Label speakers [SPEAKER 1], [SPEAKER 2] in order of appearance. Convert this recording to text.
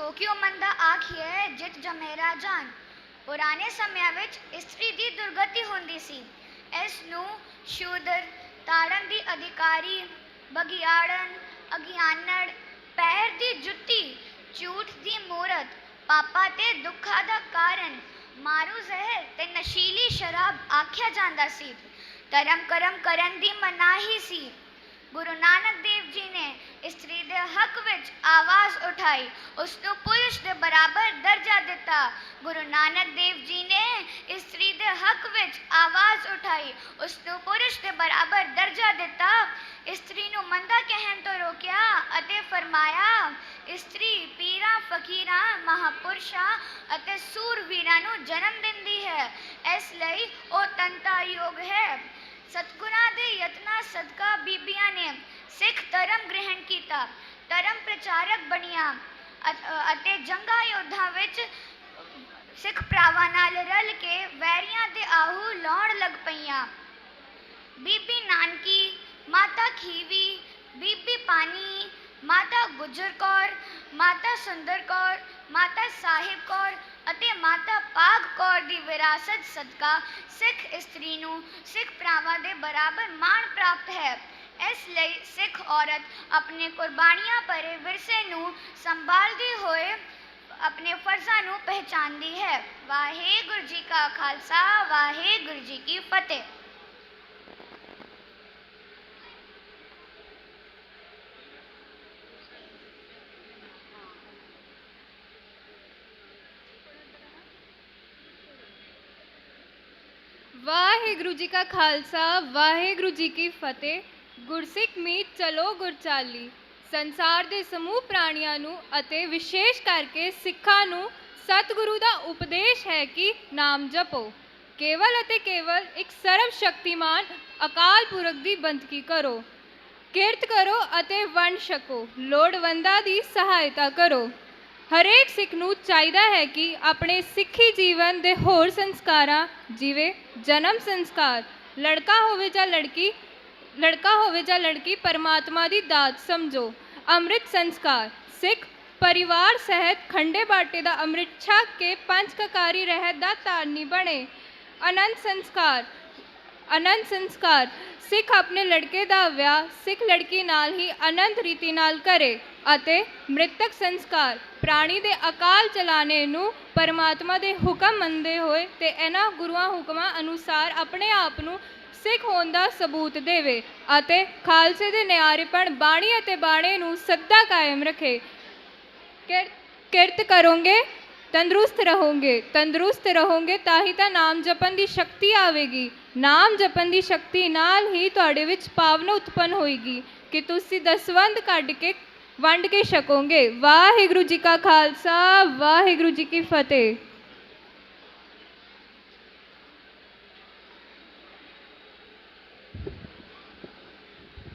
[SPEAKER 1] ਸੋ ਕਿਉ ਮੰਦਾ ਆਖੀਐ ਜਿਤ ਜਮੇਰਾ ਜਾਨ। ਪੁਰਾਣੇ ਸਮਿਆਂ ਵਿੱਚ ਇਸਤਰੀ ਦੀ ਦੁਰਗਤੀ ਹੁੰਦੀ ਸੀ। ਇਸ ਨੂੰ ਸ਼ੂਦਰ ਤਾੜਨ ਦੀ ਅਧਿਕਾਰੀ ਬਗਿਆੜਨ ਅਗਿਆਨੜ, ਪੈਰ ਦੀ ਜੁੱਤੀ ਝੂਠ ਦੀ ਮੂਰਤ, ਪਾਪਾ ਤੇ ਦੁੱਖਾਂ ਦਾ ਕਾਰਨ, ਮਾਰੂ ਜ਼ਹਿਰ ਤੇ ਨਸ਼ੀਲੀ ਸ਼ਰਾਬ ਆਖਿਆ ਜਾਂਦਾ ਸੀ। ਧਰਮ ਕਰਮ ਕਰਨ ਦੀ ਮਨਾਹੀ ਸੀ। ਗੁਰੂ ਨਾਨਕ ਦੇਵ ਜੀ ਨੇ ਇਸਤਰੀ ਦੇ ਹੱਕ ਵਿੱਚ ਆਵਾਜ਼ ਉਠਾਈ ਉਸ ਨੂੰ ਪੁਰਸ਼ ਦੇ ਬਰਾਬਰ ਦਰਜਾ ਦਿੱਤਾ। ਗੁਰੂ ਨਾਨਕ ਦੇਵ ਜੀ ਨੇ ਇਸਤਰੀ ਦੇ ਹੱਕ ਵਿੱਚ ਆਵਾਜ਼ ਉਠਾਈ ਉਸ ਨੂੰ ਪੁਰਸ਼ ਦੇ ਬਰਾਬਰ ਦਰਜਾ ਦਿੱਤਾ। ਇਸਤਰੀ ਨੂੰ ਮੰਦਾ ਕਹਿਣ ਤੋਂ ਰੋਕਿਆ ਅਤੇ ਫਰਮਾਇਆ, ਇਸਤਰੀ ਪੀਰਾਂ, ਫਕੀਰਾਂ, ਮਹਾਪੁਰਸ਼ਾਂ ਅਤੇ ਸੂਰਵੀਰਾਂ ਨੂੰ ਜਨਮ ਦਿੰਦੀ ਹੈ। ਇਸ ਲਈ ਉਹ ਤੰਤਾ ਯੋਗ ਹੈ। ਸਤਗੁਰਾਂ ਦੇ ਯਤਨਾਂ ਸਦਕਾ ਬੀਬੀਆਂ ਨੇ ਸਿੱਖ ਧਰਮ ਗ੍ਰਹਿਣ ਕੀਤਾ, ਧਰਮ ਪ੍ਰਚਾਰਕ ਬਣੀਆਂ ਅਤੇ ਜੰਗਾਂ ਯੁੱਧਾਂ ਵਿੱਚ ਸਿੱਖ ਭਰਾਵਾਂ ਨਾਲ ਰਲ ਕੇ ਵੈਰੀਆਂ ਦੇ ਆਹੂ ਲਾਉਣ ਲੱਗ ਪਈਆਂ। ਬੀਬੀ ਨਾਨਕੀ, ਮਾਤਾ ਖੀਵੀ, ਬੀਬੀ ਪਾਣੀ ਮਾਤਾ ਗੁਜਰ ਕੌਰ, ਮਾਤਾ ਸੁੰਦਰ ਕੌਰ, ਮਾਤਾ ਅਤੇ ਮਾਤਾ ਪਾਗ ਕੌਰ ਦੀ ਵਿਰਾਸਤ ਸਦਕਾ ਸਿੱਖ ਇਸਤਰੀ ਨੂੰ ਸਿੱਖ ਭਰਾਵਾਂ ਦੇ ਬਰਾਬਰ ਮਾਣ ਪ੍ਰਾਪਤ ਹੈ। ਇਸ ਲਈ ਸਿੱਖ ਔਰਤ ਆਪਣੇ ਕੁਰਬਾਨੀਆਂ ਭਰੇ ਵਿਰਸੇ ਨੂੰ ਸੰਭਾਲਦੀ ਹੋਏ ਆਪਣੇ ਫਰਜ਼ਾਂ ਨੂੰ ਪਹਿਚਾਨਦੀ ਹੈ। ਵਾਹਿਗੁਰੂ ਜੀ ਕਾ ਖਾਲਸਾ, ਵਾਹਿਗੁਰੂ ਜੀ ਕੀ ਫਤਿਹ।
[SPEAKER 2] ਵਾਹਿਗੁਰੂ ਜੀ ਕਾ ਖਾਲਸਾ, ਵਾਹਿਗੁਰੂ ਜੀ ਕੀ ਫਤਿਹ। ਗੁਰਸਿੱਖ ਮੀਤ, ਚਲੋ ਗੁਰਚਾਲੀ। ਸੰਸਾਰ ਦੇ ਸਮੂਹ ਪ੍ਰਾਣੀਆਂ ਨੂੰ ਅਤੇ ਵਿਸ਼ੇਸ਼ ਕਰਕੇ ਸਿੱਖਾਂ ਨੂੰ ਸਤਿਗੁਰੂ ਦਾ ਉਪਦੇਸ਼ ਹੈ ਕਿ ਨਾਮ ਜਪੋ। ਕੇਵਲ ਅਤੇ ਕੇਵਲ ਇੱਕ ਸਰਵ ਸ਼ਕਤੀਮਾਨ ਅਕਾਲ ਪੁਰਖ ਦੀ ਬੰਦਗੀ ਕਰੋ। ਕਿਰਤ ਕਰੋ ਅਤੇ ਵੰਡ ਛਕੋ ਲੋੜਵੰਦਾਂ ਦੀ ਸਹਾਇਤਾ ਕਰੋ। ਹਰੇਕ ਸਿੱਖ ਨੂੰ ਚਾਹੀਦਾ ਹੈ ਕਿ ਆਪਣੇ ਸਿੱਖੀ ਜੀਵਨ ਦੇ ਹੋਰ ਸੰਸਕਾਰਾਂ, ਜਿਵੇਂ ਜਨਮ ਸੰਸਕਾਰ, ਲੜਕਾ ਹੋਵੇ ਜਾਂ ਲੜਕੀ, ਲੜਕਾ ਹੋਵੇ ਜਾਂ ਲੜਕੀ, ਪਰਮਾਤਮਾ ਦੀ ਦਾਤ ਸਮਝੋ। ਅੰਮ੍ਰਿਤ ਸੰਸਕਾਰ, ਸਿੱਖ ਪਰਿਵਾਰ ਸਹਿਤ ਖੰਡੇ ਬਾਟੇ ਦਾ ਅੰਮ੍ਰਿਤ ਛਕ ਕੇ ਪੰਜ ਕਕਾਰੀ ਰਹਿਤ ਦਾ ਧਾਰਨੀ ਬਣੇ। ਅਨੰਤ ਸੰਸਕਾਰ ਅਨੰਦ ਸੰਸਕਾਰ। ਸਿੱਖ ਆਪਣੇ ਲੜਕੇ ਦਾ ਵਿਆਹ ਸਿੱਖ ਲੜਕੀ ਨਾਲ ਹੀ ਅਨੰਦ ਰੀਤੀ ਨਾਲ ਕਰੇ ਅਤੇ ਮ੍ਰਿਤਕ ਸੰਸਕਾਰ, ਪ੍ਰਾਣੀ ਦੇ ਅਕਾਲ ਚਲਾਣੇ ਨੂੰ ਪਰਮਾਤਮਾ ਦੇ ਹੁਕਮ ਮੰਨਦੇ ਹੋਏ ਤੇ ਇਹਨਾਂ ਗੁਰੂਆਂ ਹੁਕਮਾਂ ਅਨੁਸਾਰ ਆਪਣੇ ਆਪ ਨੂੰ ਸਿੱਖ ਹੋਣ ਦਾ ਸਬੂਤ ਦੇਵੇ ਅਤੇ ਖਾਲਸੇ ਦੇ ਨਿਆਰੇਪਣ ਬਾਣੀ ਅਤੇ ਬਾਣੇ ਨੂੰ ਸੱਦਾ ਕਾਇਮ ਰੱਖੇ। ਕਿਰ- ਕਿਰਤ ਕਰੋਗੇ। ਤੰਦਰੁਸਤ ਰਹੋਗੇ ਤੰਦਰੁਸਤ ਰਹੋਗੇ ਤਾਂ ਹੀ ਤਾਂ ਨਾਮ ਜਪਣ ਦੀ ਸ਼ਕਤੀ ਆਵੇਗੀ। ਨਾਮ ਜਪਣ ਦੀ ਸ਼ਕਤੀ ਨਾਲ ਹੀ ਤੁਹਾਡੇ ਵਿੱਚ ਭਾਵਨਾ ਉਤਪੰਨ ਹੋਏਗੀ ਕਿ ਤੁਸੀਂ ਦਸਵੰਦ ਕੱਢ ਕੇ, ਵੰਡ ਕੇ ਛਕੋਗੇ। ਵਾਹਿਗੁਰੂ ਜੀ ਕਾ ਖਾਲਸਾ, ਵਾਹਿਗੁਰੂ ਜੀ ਕੀ ਫਤਿਹ।